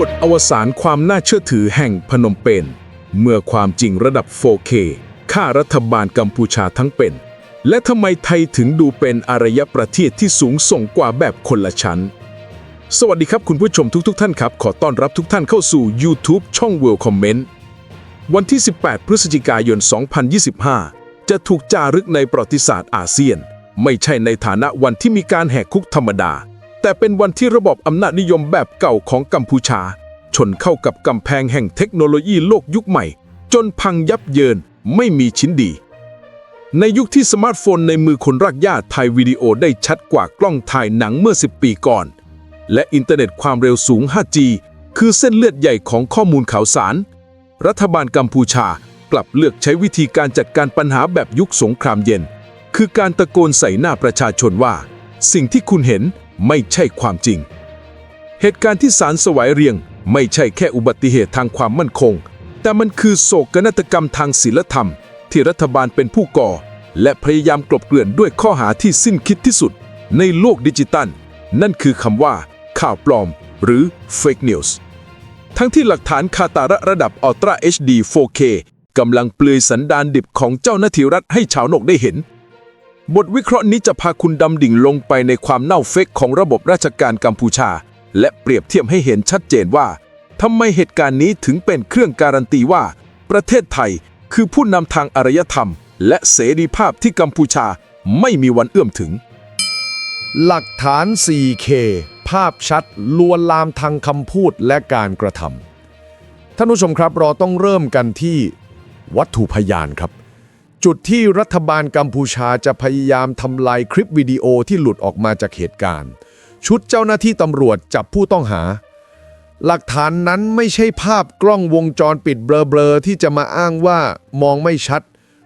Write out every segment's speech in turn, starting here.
บทอวสานความน่าเชื่อถือแห่งพนมเปญเมื่อความจริงระดับ 4K ฆ่ารัฐบาลกัมพูชาทั้งเป็น และทำไมไทยถึงดูเป็นอารยประเทศที่สูงส่งกว่าแบบคนละชั้น สวัสดีครับคุณผู้ชมทุกๆทท่านครับ ขอต้อนรับทุกท่านเข้าสู่ YouTube ช่อง World Comment วันที่ 18 พฤศจิกายน 2025 จะถูกจารึกในประวัติศาสตร์อาเซียน ไม่ใช่ในฐานะวันที่มีการแหกคุกธรรมดา แต่เป็นวันที่ระบบอำนาจนิยมแบบเก่าของกัมพูชา ชนเข้ากับกำแพงแห่งเทคโนโลยีโลกยุคใหม่ จนพังยับเยินไม่มีชิ้นดี ในยุคที่สมาร์ทโฟนในมือคนรักญาติถ่ายวิดีโอได้ชัดกว่ากล้องถ่ายหนังเมื่อ 10 ปีก่อน และอินเทอร์เน็ตความเร็วสูง 5G คือเส้นเลือดใหญ่ของข้อมูลข่าวสาร รัฐบาลกัมพูชากลับเลือกใช้วิธีการจัดการปัญหาแบบยุคสงครามเย็น คือการตะโกนใส่หน้าประชาชนว่า สิ่งที่คุณเห็น ไม่ใช่ความจริง เหตุการณ์ที่สารสวายเรียง ไม่ใช่แค่อุบัติเหตุทางความมั่นคง แต่มันคือโศกนาฏกรรมทางศีลธรรม ที่รัฐบาลเป็นผู้ก่อ และพยายามกลบเกลื่อนด้วยข้อหาที่สิ้นคิดที่สุด ในโลกดิจิตัล นั่นคือคำว่า ข่าวปลอม หรือ fake news ทั้งที่หลักฐานคาตาระระดับ Ultra HD 4K กำลังเปลือยสันดานดิบของเจ้าหน้าที่รัฐให้ชาวนกได้เห็น บทวิเคราะห์นี้จะพาคุณดำดิ่งลงไปในความเน่าเฟกของระบบราชการกัมพูชา และเปรียบเทียบให้เห็นชัดเจนว่าทำไมเหตุการณ์นี้ถึงเป็นเครื่องการันตีว่า ประเทศไทยคือผู้นำทางอารยธรรม และเสรีภาพที่กัมพูชาไม่มีวันเอื้อมถึง หลักฐาน 4K ภาพชัดลวนลามทางคำพูดและการกระทำท่านผู้ชมครับเราต้องเริ่มกันที่วัตถุพยานครับ จุดที่รัฐบาลกัมพูชาจะพยายามทำลายคลิปวิดีโอที่หลุดออกมาจากเหตุการณ์ ชุดเจ้าหน้าที่ตำรวจจับผู้ต้องหา หลักฐานนั้นไม่ใช่ภาพกล้องวงจรปิดเบลอๆที่จะมาอ้างว่ามองไม่ชัด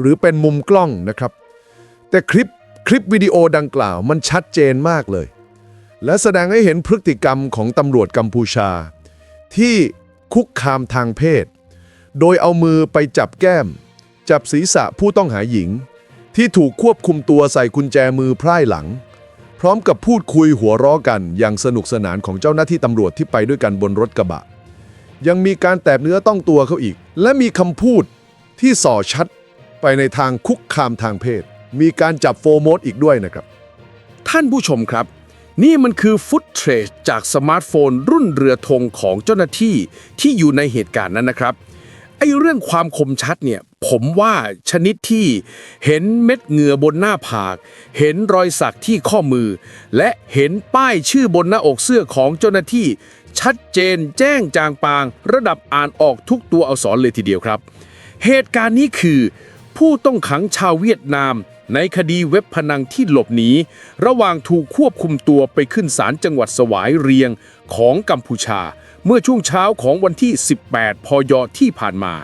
หรือเป็นมุมกล้องนะครับ แต่คลิปคลิปวิดีโอดังกล่าวมันชัดเจนมากเลย และแสดงให้เห็นพฤติกรรมของตำรวจกัมพูชา ที่คุกคามทางเพศ โดยเอามือไปจับแก้ม จับศีรษะผู้ต้องหาหญิง ที่ถูกควบคุมตัวใส่กุญแจมือไพร่หลัง พร้อมกับพูดคุยหัวเราะกันอย่างสนุกสนานของเจ้าหน้าที่ตำรวจที่ไปด้วยกันบนรถกระบะ ยังมีการแตะเนื้อต้องตัวเขาอีก และมีคำพูดที่ส่อชัดไปในทางคุกคามทางเพศ มีการจับโฟโมดอีกด้วยนะครับ ท่านผู้ชมครับ นี่มันคือฟุตเทรจจากสมาร์ทโฟนรุ่นเรือธงของเจ้าหน้าที่ที่อยู่ในเหตุการณ์นั้นนะครับ ไอ้เรื่องความคมชัดเนี่ย ผมว่าชนิดที่เห็นเม็ดเหงื่อบนหน้าผาก เห็นรอยสักที่ข้อมือ และเห็นป้ายชื่อบนหน้าอกเสื้อของเจ้าหน้าที่ ชัดเจนแจ้งจางปาง ระดับอ่านออกทุกตัวอักษรเลยทีเดียวครับ เหตุการณ์นี้คือ ผู้ต้องขังชาวเวียดนาม ในคดีเว็บพนังที่หลบหนีระหว่างถูกควบคุมตัวไปขึ้นศาลจังหวัดสวายเรียงของกัมพูชา เมื่อช่วงเช้าของวันที่ 18 พย ที่ผ่านมา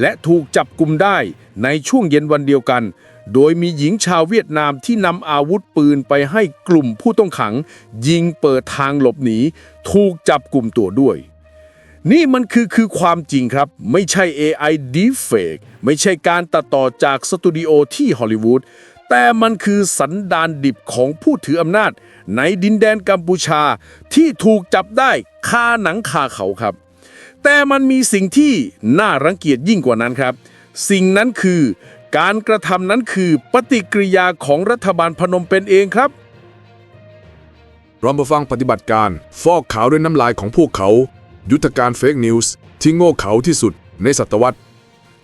และถูกจับกลุ่มได้ในช่วงเย็นวันเดียวกัน โดยมีหญิงชาวเวียดนามที่นำอาวุธปืนไปให้กลุ่มผู้ต้องขัง ยิงเปิดทางหลบหนี ถูกจับกลุ่มตัวด้วย นี่มันคือคือความจริงครับ ไม่ใช่ AI deepfake ไม่ใช่การตัดต่อจากสตูดิโอที่ฮอลลีวูด แต่มันคือสันดานดิบของผู้ถืออำนาจ ในดินแดนกัมพูชาที่ถูกจับได้คาหนังคาเขาครับ แต่มันมีสิ่งที่น่ารังเกียจยิ่งกว่านั้นครับ สิ่งนั้นคือการกระทำนั้นคือปฏิกิริยาของรัฐบาลพนมเปญเองครับเรามาฟังปฏิบัติการ ฟอกขาวด้วยน้ำลายของพวกเขา ยุทธการเฟกนิวส์ที่โง่เขลาที่สุดในศตวรรษ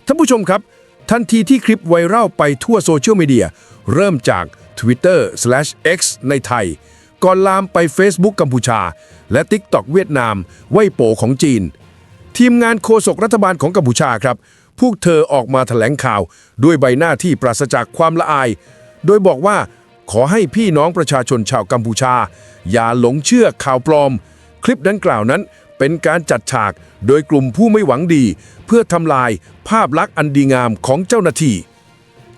ท่านผู้ชมครับ ทันทีที่คลิปไวรัลไปทั่วโซเชียลมีเดีย เริ่มจาก Twitter/X ในไทย ก่อนลามไป Facebook กัมพูชา และ TikTok เวียดนามไว่โปของจีน ทีมงานโฆษกรัฐบาลของกัมพูชาครับ พวกเธอออกมาแถลงข่าว ด้วยใบหน้าที่ปราศจากความละอาย โดยบอกว่าขอให้พี่น้องประชาชนชาวกัมพูชา อย่าหลงเชื่อข่าวปลอม คลิปดังกล่าวนั้น เป็นการจัดฉากโดยกลุ่มผู้ไม่หวังดี เพื่อทำลายภาพลักษณ์อันดีงามของเจ้าหน้าที่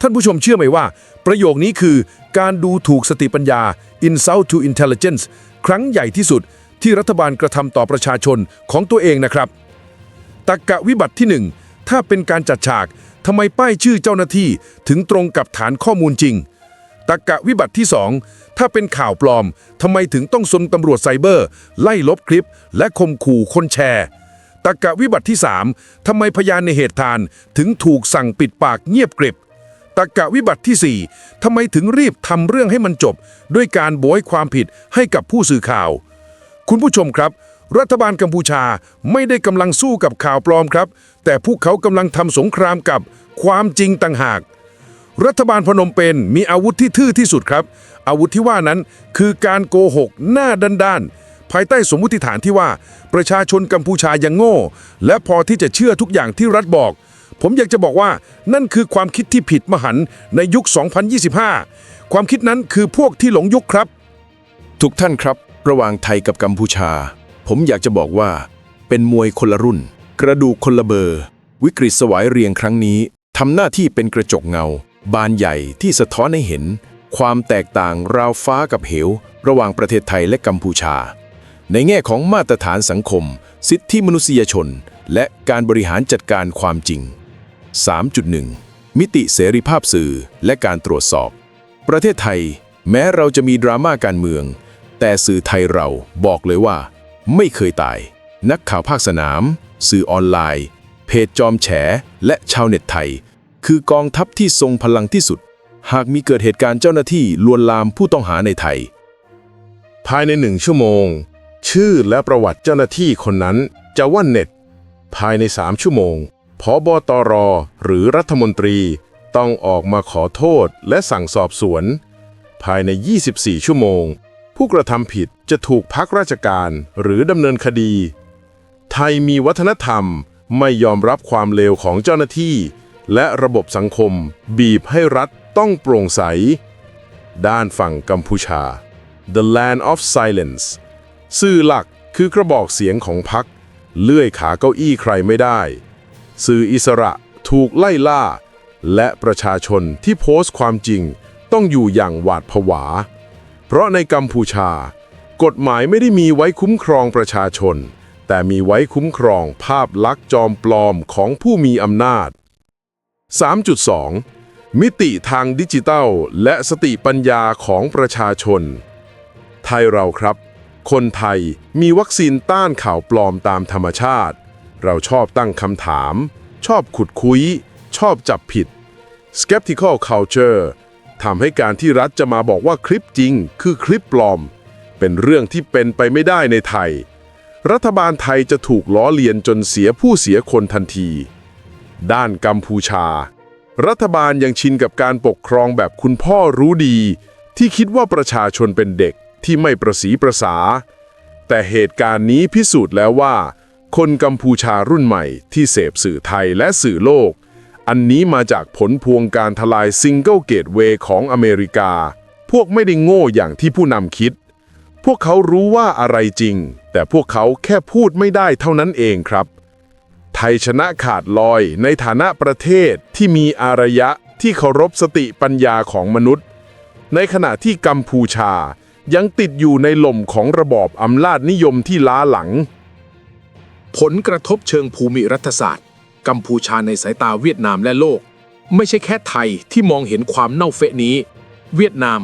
ท่านผู้ชมเชื่อไหมว่า ประโยคนี้คือการดูถูกสติปัญญา insult to intelligence ครั้งใหญ่ที่สุดที่รัฐบาลกระทำต่อประชาชนของตัวเองนะครับตักกะวิบัติที่หนึ่งถ้าเป็นการจัดฉากทำไมป้ายชื่อเจ้าหน้าที่ถึงตรงกับฐานข้อมูลจริง ตรกกะวิบัติที่ 2 ถ้าเป็นข่าวปลอมทำไมถึงต้องสนตำรวจไซเบอร์ ไล่ลบคลิป และข่มขู่คนแชร์ตรกกะวิบัติที่ 3 ทำไมพยานในเหตุการณ์ถึงถูกสั่งปิดปากเงียบกริบตรกกะวิบัติที่ 4 ทำไมถึงรีบทำเรื่องให้มันจบ ด้วยการโบยความผิดให้กับผู้สื่อข่าว คุณผู้ชมครับ รัฐบาลกัมพูชาไม่ได้กำลังสู้กับข่าวปลอมครับ แต่พวกเขากำลังทำสงครามกับความจริงต่างหาก รัฐบาลพนมเปญมีอาวุธที่ทื่อที่สุดครับ อาวุธที่ว่านั้นคือการโกหกหน้าด้านๆ ภายใต้สมมติฐานที่ว่า ประชาชนกัมพูชายังโง่ และพอที่จะเชื่อทุกอย่างที่รัฐบอก ผมอยากจะบอกว่านั่นคือความคิดที่ผิดมหันต์ในยุค 2025 ความคิดนั้นคือพวกที่หลงยุคครับ ทุกท่านครับ ระหว่างไทยกับกัมพูชา ผมอยากจะบอกว่า เป็นมวยคนละรุ่น กระดูกคนละเบอร์ วิกฤตสวายเรียงครั้งนี้ทำหน้าที่เป็นกระจกเงา บานใหญ่ที่สะท้อนให้เห็น ความแตกต่างราวฟ้ากับเหว ระหว่างประเทศไทยและกัมพูชา ในแง่ของมาตรฐานสังคม สิทธิมนุษยชน และการบริหารจัดการความจริง 3.1 มิติเสรีภาพสื่อและการตรวจสอบ ประเทศไทย แม้เราจะมีดราม่าการเมือง แต่สื่อไทยเราบอกเลยว่า ไม่เคยตาย นักข่าวภาคสนาม สื่อออนไลน์ เพจจอมแฉ และชาวเน็ตไทย คือกองทัพที่ทรงพลังที่สุด หากมีเกิดเหตุการณ์เจ้าหน้าที่ลวนลามผู้ต้องหาในไทย ภายในหนึ่งชั่วโมง ชื่อและประวัติเจ้าหน้าที่คนนั้นจะว่อนเน็ต ภายในสามชั่วโมงพบตรหรือรัฐมนตรีต้องออกมาขอโทษและสั่งสอบสวน ภายใน 24 ชั่วโมง ผู้กระทำผิดจะถูกพักราชการหรือดำเนินคดี ไทยมีวัฒนธรรมไม่ยอมรับความเลวของเจ้าหน้าที่ และระบบสังคม บีบให้รัฐต้องโปร่งใส ด้านฝั่งกัมพูชา The Land of Silence สื่อหลักคือกระบอกเสียงของพรรคเลื่อยขาเก้าอี้ใครไม่ได้ สื่ออิสระถูกไล่ล่า และประชาชนที่โพสต์ความจริงต้องอยู่อย่างหวาดผวา เพราะในกัมพูชา กฎหมายไม่ได้มีไว้คุ้มครองประชาชน แต่มีไว้คุ้มครองภาพลักษณ์จอมปลอมของผู้มีอำนาจ 3.2 มิติทางดิจิทัล และสติปัญญาของประชาชน ไทยเราครับ คนไทยมีวัคซีนต้านข่าวปลอมตามธรรมชาติ เราชอบตั้งคำถาม ชอบขุดคุย ชอบจับผิด skeptical culture ทำให้การที่รัฐจะมาบอกว่าคลิปจริง คือคลิปปลอม เป็นเรื่องที่เป็นไปไม่ได้ในไทย รัฐบาลไทยจะถูกล้อเลียนจนเสียผู้เสียคนทันที ด้านกัมพูชา รัฐบาลยังชินกับการปกครองแบบคุณพ่อรู้ดี ที่คิดว่าประชาชนเป็นเด็กที่ไม่ประสีประสา แต่เหตุการณ์นี้พิสูจน์แล้วว่า คนกัมพูชารุ่นใหม่ที่เสพสื่อไทยและสื่อโลก อันนี้มาจากผลพวงการทลายซิงเกิลเกตเวย์ของอเมริกา พวกไม่ได้โง่อย่างที่ผู้นำคิด พวกเขารู้ว่าอะไรจริง แต่พวกเขาแค่พูดไม่ได้เท่านั้นเองครับ ไทยชนะขาดลอยในฐานะประเทศที่มีอารยะที่เคารพสติปัญญาของมนุษย์ ในขณะที่กัมพูชายังติดอยู่ในหล่มของระบอบอำนาจนิยมที่ล้าหลัง ผลกระทบเชิงภูมิรัฐศาสตร์ กัมพูชาในสายตาเวียดนามและโลก ไม่ใช่แค่ไทยที่มองเห็นความเน่าเฟะนี้ เวียดนาม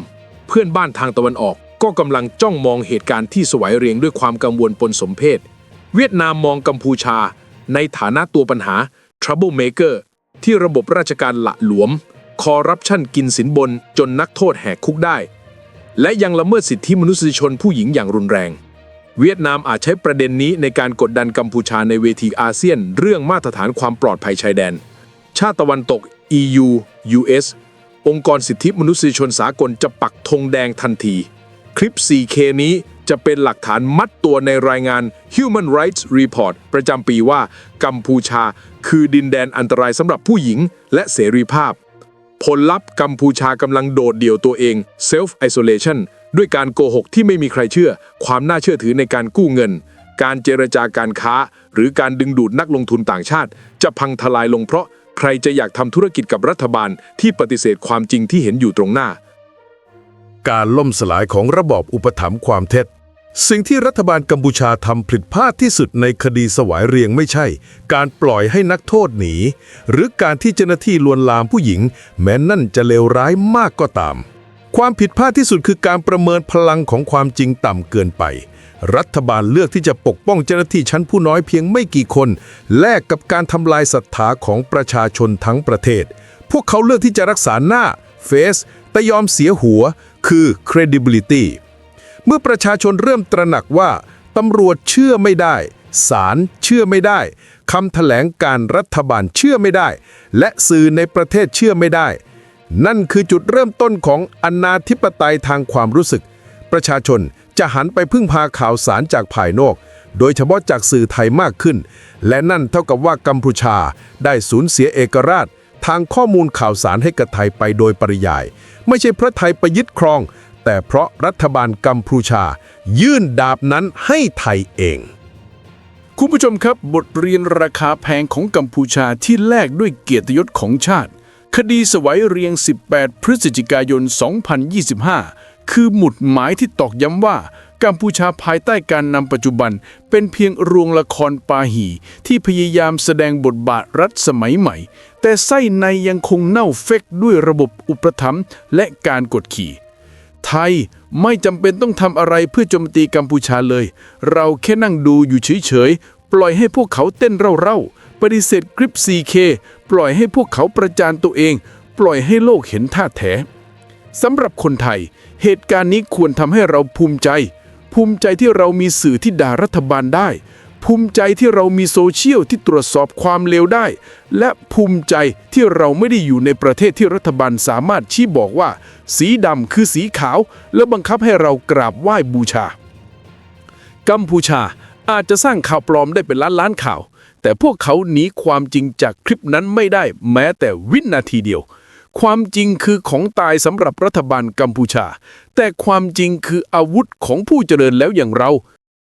เพื่อนบ้านทางตะวันออกก็กำลังจ้องมองเหตุการณ์ที่สวยเรียงด้วยความกังวลปนสมเพศ เวียดนามมองกัมพูชา ในฐานะตัวปัญหา trouble maker ที่ระบบราชการหละหลวม คอร์รัปชันกินสินบนจนนักโทษแหกคุกได้ และยังละเมิดสิทธิมนุษยชนผู้หญิงอย่างรุนแรง เวียดนามอาจใช้ประเด็นนี้ในการกดดันกัมพูชาในเวทีอาเซียน เรื่องมาตรฐานความปลอดภัยชายแดน ชาติตะวันตก EU US องค์กรสิทธิมนุษยชนสากลจะปักธงแดงทันที คลิป 4K นี้ จะเป็นหลักฐานมัดตัวในรายงาน Human Rights Report ประจำปีว่า กัมพูชา คือดินแดนอันตรายสำหรับผู้หญิงและเสรีภาพ ผลลัพธ์กัมพูชากำลังโดดเดี่ยวตัวเอง self isolation ด้วยการโกหกที่ไม่มีใครเชื่อ ความน่าเชื่อถือในการกู้เงิน การเจรจาการค้า หรือการดึงดูดนักลงทุนต่างชาติ จะพังทลายลงเพราะใครจะอยากทำธุรกิจกับรัฐบาลที่ปฏิเสธความจริงที่เห็นอยู่ตรงหน้า การล่มสลายของระบอบอุปถัมภ์ความเท็จ สิ่งที่รัฐบาลกัมพูชาทำผิดพลาดที่สุดในคดีสวายเรียงไม่ใช่ การปล่อยให้นักโทษหนี หรือการที่เจ้าหน้าที่ลวนลามผู้หญิง แม้นั่นจะเลวร้ายมากก็ตาม ความผิดพลาดที่สุดคือการประเมินพลังของความจริงต่ำเกินไป รัฐบาลเลือกที่จะปกป้องเจ้าหน้าที่ชั้นผู้น้อยเพียงไม่กี่คน แลกกับการทำลายศรัทธาของประชาชนทั้งประเทศ พวกเขาเลือกที่จะรักษาหน้า face แต่ยอมเสียหัว คือ credibility เมื่อประชาชนเริ่มตระหนักว่าตำรวจเชื่อไม่ได้ ศาลเชื่อไม่ได้คำแถลงการรัฐบาลเชื่อไม่ได้ และสื่อในประเทศเชื่อไม่ได้ นั่นคือจุดเริ่มต้นของอนาธิปไตยทางความรู้สึก ประชาชนจะหันไปพึ่งพาข่าวสารจากภายนอก โดยเฉพาะจากสื่อไทยมากขึ้น และนั่นเท่ากับว่ากัมพูชาได้สูญเสียเอกราช ทางข้อมูลข่าวสารให้กับไทยไปโดยปริยาย ไม่ใช่เพราะไทยไปยึดครอง แต่เพราะรัฐบาลกัมพูชา ยื่นดาบนั้นให้ไทยเอง คุณผู้ชมครับบทเรียนราคาแพงของกัมพูชาที่แลกด้วยเกียรติยศของชาติ คดีสวัยเรียง 18 พฤศจิกายน 2025 คือหมุดหมายที่ตอกย้ำว่า กัมพูชาภายใต้การนำปัจจุบัน เป็นเพียงรวงละครปาหี ที่พยายามแสดงบทบาทรัฐสมัยใหม่ แต่ไส้ในยังคงเน่าเฟกด้วยระบบอุปถัมภ์และการกดขี่ ไทยไม่จำเป็นต้องทำอะไรเพื่อโจมตีกัมพูชาเลย เราแค่นั่งดูอยู่เฉยๆ ปล่อยให้พวกเขาเต้นเร่าๆ ปฏิเสธคลิป 4K ปล่อยให้พวกเขาประจานตัวเอง ปล่อยให้โลกเห็นท่าแท้สำหรับคนไทย เหตุการณ์นี้ควรทำให้เราภูมิใจ ภูมิใจที่เรามีสื่อที่ด่ารัฐบาลได้ ภูมิใจที่เรามีโซเชียลที่ตรวจสอบความเลวได้ และภูมิใจที่เราไม่ได้อยู่ในประเทศที่รัฐบาลสามารถชี้บอกว่า สีดำคือสีขาว และบังคับให้เรากราบไหว้บูชา กัมพูชาอาจจะสร้างข่าวปลอมได้เป็นล้านล้านข่าว แต่พวกเขาหนีความจริงจากคลิปนั้นไม่ได้แม้แต่วินาทีเดียว ความจริงคือของตายสำหรับรัฐบาลกัมพูชา แต่ความจริงคืออาวุธของผู้เจริญแล้วอย่างเรา